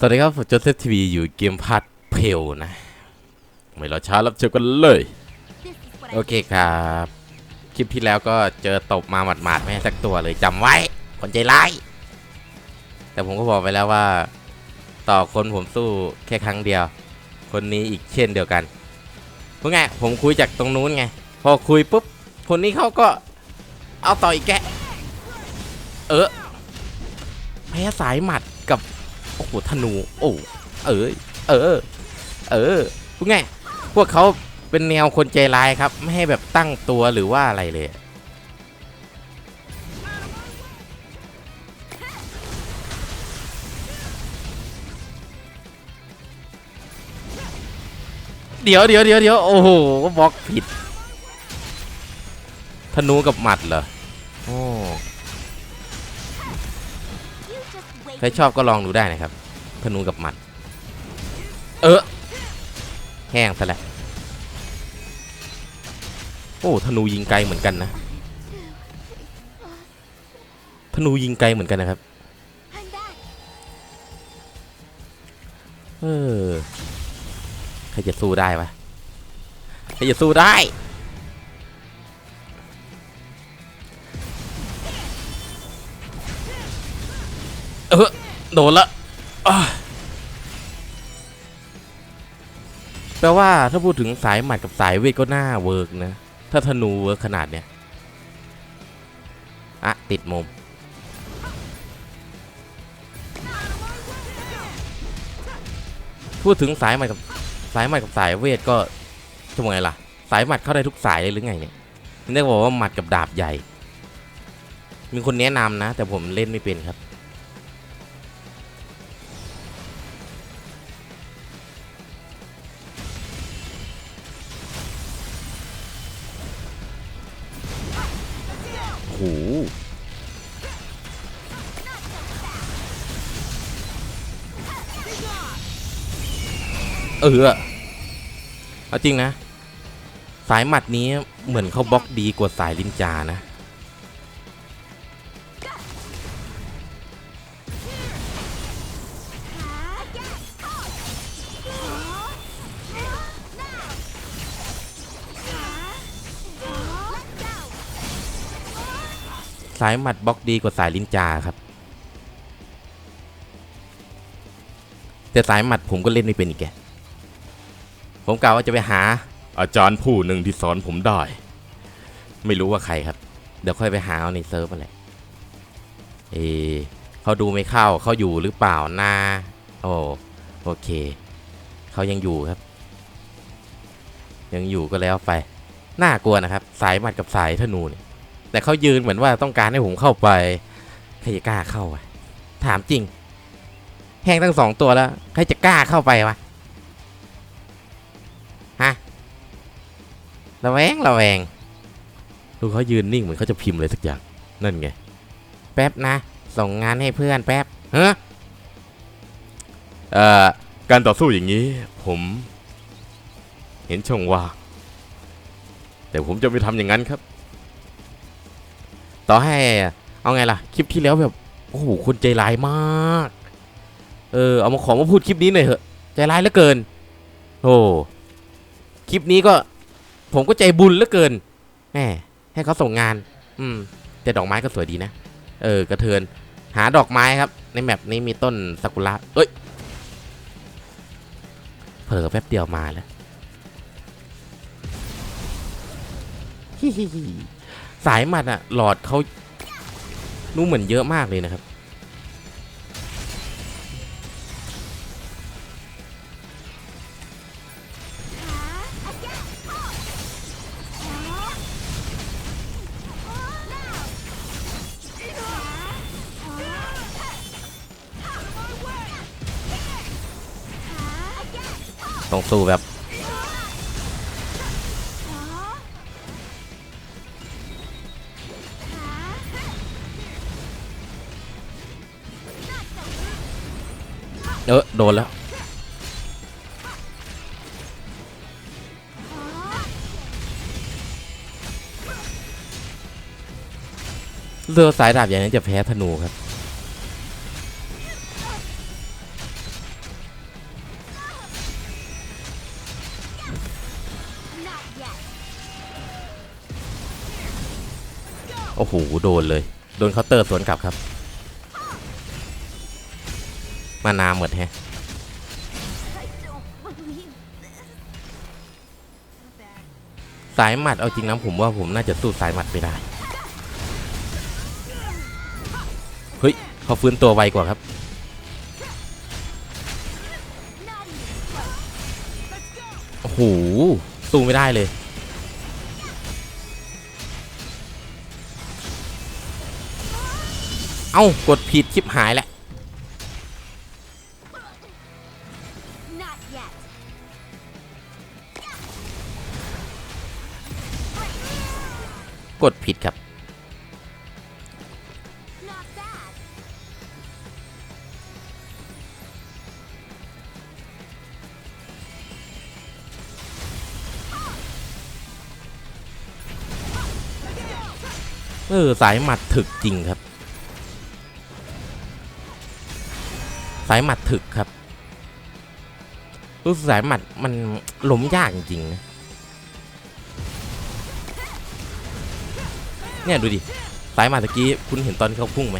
สวัสดีครับผมโจเซฟทีวีอยู่เกมพัดเพลนะ ไม่รอช้ารับเจอกันเลย โอเคครับ คลิปที่แล้วก็เจอตบมาหมาดๆไม่ให้สักตัวเลยจำไว้ คนใจร้าย แต่ผมก็บอกไปแล้วว่า ต่อคนผมสู้แค่ครั้งเดียว คนนี้อีกเช่นเดียวกันเพราะไงผมคุยจากตรงนู้นไง พอคุยปุ๊บ คนนี้เขาก็เอาต่ออีกแก เออแพ้สายหมัดกับ โอ้โหธนู โอ้เออเออ เออพวกไงพวกเขาเป็นแนวคนใจร้ายครับ ไม่ให้แบบตั้งตัวหรือว่าอะไรเลยเดี๋ยวเดี๋ยวเดี๋ยวเดี๋ยวโอ้โหบล็อกผิด ธนูกับหมัดเหรอ โอ้ ใครชอบก็ลองดูได้นะครับธนูกับหมัด เออแห้งซะแล้วโอ้ธนูยิงไกลเหมือนกันนะธนูยิงไกลเหมือนกันนะครับเออใครจะสู้ได้วะใครจะสู้ได้ เออโดนละแปลว่าถ้าพูดถึงสายหมัดกับสายเวทก็น่าเวิร์กนะ ถ้าธนูเวิร์กขนาดเนี้ยอะ ติดมุม พูดถึงสายหมัดกับสายหมัดกับสายเวทก็ทำไงล่ะ สายหมัดเข้าได้ทุกสายเลยหรือไงเนี่ยนี่ได้บอกว่าหมัดกับดาบใหญ่ มีคนแนะนำนะ แต่ผมเล่นไม่เป็นครับ เออเอาจริงนะ สายหมัดนี้เหมือนเขาบล็อกดีกว่าสายลินจานะ สายหมัดบล็อกดีกว่าสายลินจาครับ แต่สายหมัดผมก็เล่นไม่เป็นอีกแก ผมกล่าวว่าจะไปหา อาจารย์ผู้หนึ่งที่สอนผมได้ ไม่รู้ว่าใครครับ เดี๋ยวค่อยไปหาเอาในเซิร์ฟอะไรเออเขาดูไม่เข้าเขาอยู่หรือเปล่านาโอ้โอเค เขายังอยู่ครับ ยังอยู่ก็แล้วไป น่ากลัวนะครับ สายหมัดกับสายธนูเนี่ย แต่เขายืนเหมือนว่าต้องการให้ผมเข้าไปใครจะกล้าเข้าอะถามจริง แห้งทั้งสองตัวแล้วใครจะกล้าเข้าไปวะฮะระแวงระแวงดูเขายืนนิ่งเหมือนเขาจะพิมพ์อะไรสักอย่างนั่นไง แป๊บนะ ส่งงานให้เพื่อนแป๊บเฮ้เอ่อการต่อสู้อย่างนี้ ผม เห็นช่องว่างแต่ผมจะไม่ทำอย่างนั้นครับ ต่อให้เอาไงล่ะ คลิปที่แล้วแบบ โอ้โหคนใจร้ายมาก เออ เอามาขอมาพูดคลิปนี้หน่อยเถอะ ใจร้ายเหลือเกิน โอ้ คลิปนี้ก็ ผมก็ใจบุญเหลือเกิน แหม ให้เขาส่งงาน อืม แต่ดอกไม้ก็สวยดีนะ เออ กระเทือน หาดอกไม้ครับ ในแมปนี้มีต้นซากุระ เอ้ย เผลอแป๊บเดียวมาแล้วฮิฮิฮิ สายหมัดอะหลอดเขาดูเหมือนเยอะมากเลยนะครับ ต้องสู้แบบ เออโดนแล้วเรือสายดาบอย่างนี้จะแพ้ธนูครับ โอ้โห โดนเลย โดนเคาน์เตอร์สวนกลับครับ มานาหมดแฮะสายหมัดเอาจริงนะผมว่าผมน่าจะสู้สายหมัดไม่ได้ เฮ้ยเขาฟื้นตัวไวกว่าครับ โอ้โหสู้ไม่ได้เลย เอ้ากดผิดชิบหายแล้ว กดผิดครับ เออ สายหมัดถึกจริงครับ สายหมัดถึกครับรู้สึกสายหมัดมันล้มยากจริงๆนะ เนี่ยดูดิสายมัดตะกี้คุณเห็นตอนที่เขาพุ่งไหม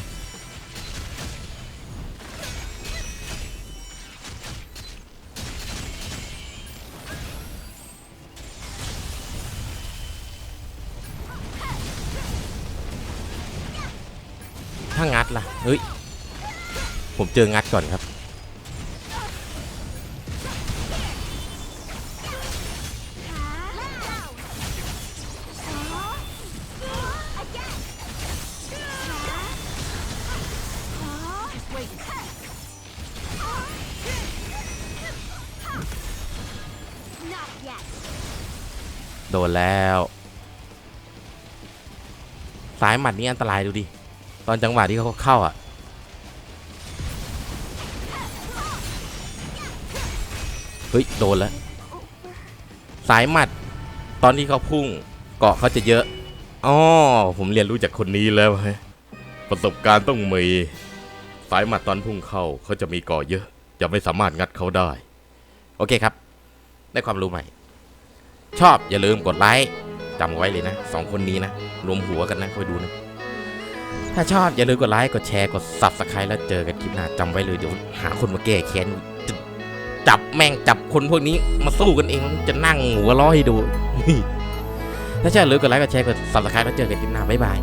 ถ้างัดล่ะ เฮ้ย ผมเจองัดก่อนครับ โดนแล้วสายหมัดนี้อันตรายดูดิ ตอนจังหวะที่เขาเข้าอะ เฮ้ย โดนแล้วสายหมัด ตอนที่เขาพุ่งเกาะเขาจะเยอะอ๋อผมเรียนรู้จากคนนี้แล้วฮ้ยประสบการณ์ต้องมี สายหมัดตอนพุ่งเข้าเขาจะมีเกาะเยอะ จะไม่สามารถงัดเขาได้ โอเคครับ ได้ความรู้ใหม่ ชอบอย่าลืมกดไลค์จำไว้เลยนะสองคนนี้นะรวมหัวกันนะคอยดูนะ ถ้าชอบอย่าลืมกดไลค์กดแชร์กดซับสไครต์แล้วเจอกันคลิปหน้าจำไว้เลยเดี๋ยวหาคนมาแก้แค้นจ,จับแม่งจับคนพวกนี้มาสู้กันเองจะนั่งหัวเร้อให้ดู ถ้าชอบอย่าลืมกดไลค์กดแชร์กดซับสไครต์แล้วเจอกันคลิปหน้าบ๊ายบาย